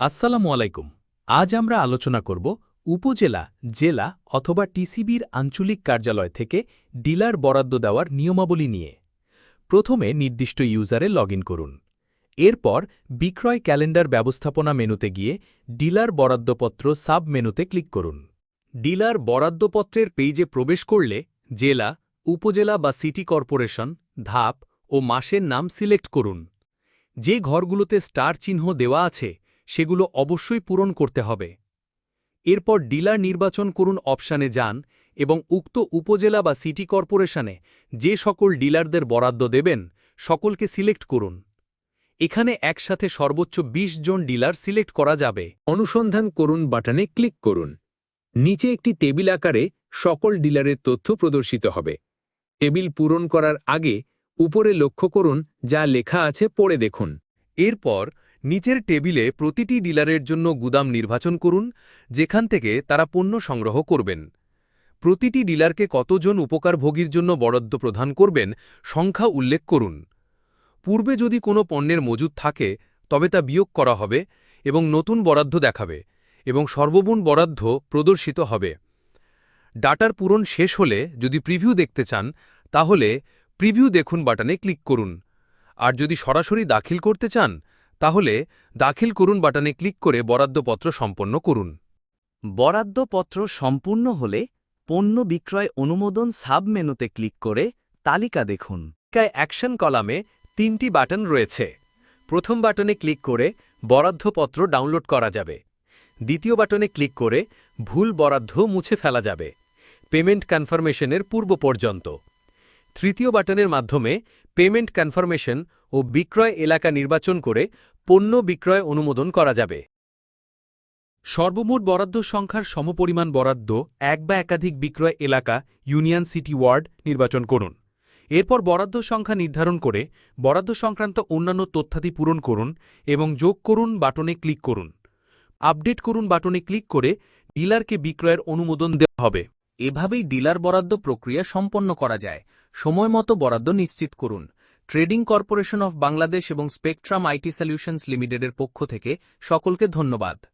আসসালামু আলাইকুম। আজ আমরা আলোচনা করব উপজেলা, জেলা অথবা টিসিবির আঞ্চলিক কার্যালয় থেকে ডিলার বরাদ্দ দেওয়ার নিয়মাবলী নিয়ে। প্রথমে নির্দিষ্ট ইউজারে লগ করুন। এরপর বিক্রয় ক্যালেন্ডার ব্যবস্থাপনা মেনুতে গিয়ে ডিলার বরাদ্দপত্র সাব মেনুতে ক্লিক করুন। ডিলার বরাদ্দপত্রের পেজে প্রবেশ করলে জেলা, উপজেলা বা সিটি কর্পোরেশন, ধাপ ও মাসের নাম সিলেক্ট করুন। যে ঘরগুলোতে স্টার চিহ্ন দেওয়া আছে সেগুলো অবশ্যই পূরণ করতে হবে। এরপর ডিলার নির্বাচন করুন অপশানে যান এবং উক্ত উপজেলা বা সিটি কর্পোরেশনে যে সকল ডিলারদের বরাদ্দ দেবেন, সকলকে সিলেক্ট করুন। এখানে একসাথে সর্বোচ্চ ২০ জন ডিলার সিলেক্ট করা যাবে। অনুসন্ধান করুন বাটনে ক্লিক করুন। নিচে একটি টেবিল আকারে সকল ডিলারের তথ্য প্রদর্শিত হবে। টেবিল পূরণ করার আগে উপরে লক্ষ্য করুন যা লেখা আছে পড়ে দেখুন। এরপর নিচের টেবিলে প্রতিটি ডিলারের জন্য গুদাম নির্বাচন করুন, যেখান থেকে তারা পণ্য সংগ্রহ করবেন। প্রতিটি ডিলারকে কতজন উপকারভোগীর জন্য বরাদ্দ প্রদান করবেন, সংখ্যা উল্লেখ করুন। পূর্বে যদি কোনো পণ্যের মজুদ থাকে, তবে তা বিয়োগ করা হবে এবং নতুন বরাদ্দ দেখাবে এবং সর্বগুণ বরাদ্দ প্রদর্শিত হবে। ডাটার পূরণ শেষ হলে যদি প্রিভিউ দেখতে চান, তাহলে প্রিভিউ দেখুন বাটনে ক্লিক করুন। আর যদি সরাসরি দাখিল করতে চান তাহলে দাখিল করুন বাটনে ক্লিক করে বরাদ্দপত্র সম্পন্ন করুন। বরাদ্দপত্র সম্পূর্ণ হলে পণ্য বিক্রয় অনুমোদন সাব মেনুতে ক্লিক করে তালিকা দেখুন। তালিকায় অ্যাকশন কলামে তিনটি বাটন রয়েছে। প্রথম বাটনে ক্লিক করে বরাদ্দপত্র ডাউনলোড করা যাবে। দ্বিতীয় বাটনে ক্লিক করে ভুল বরাদ্দ মুছে ফেলা যাবে। পেমেন্ট কনফার্মেশনের পূর্ব পর্যন্ত। তৃতীয় বাটনের মাধ্যমে পেমেন্ট কনফার্মেশন ও বিক্রয় এলাকা নির্বাচন করে পণ্য বিক্রয় অনুমোদন করা যাবে। সর্বমোট বরাদ্দ সংখ্যার সমপরিমাণ বরাদ্দ এক বা একাধিক বিক্রয় এলাকা ইউনিয়ন সিটি ওয়ার্ড নির্বাচন করুন। এরপর বরাদ্দ সংখ্যা নির্ধারণ করে বরাদ্দ সংক্রান্ত অন্যান্য তথ্যাদি পূরণ করুন এবং যোগ করুন বাটনে ক্লিক করুন। আপডেট করুন বাটনে ক্লিক করে ডিলারকে বিক্রয়ের অনুমোদন দেওয়া হবে। এভাবেই ডিলার বরাদ্দ প্রক্রিয়া সম্পন্ন করা যায়। সময়মতো বরাদ্দ নিশ্চিত করুন। ট্রেডিং কর্পোরেশন অফ বাংলাদেশ এবং স্পেকট্রাম আইটি সলিউশনস লিমিটেডের পক্ষ থেকে সকলকে ধন্যবাদ।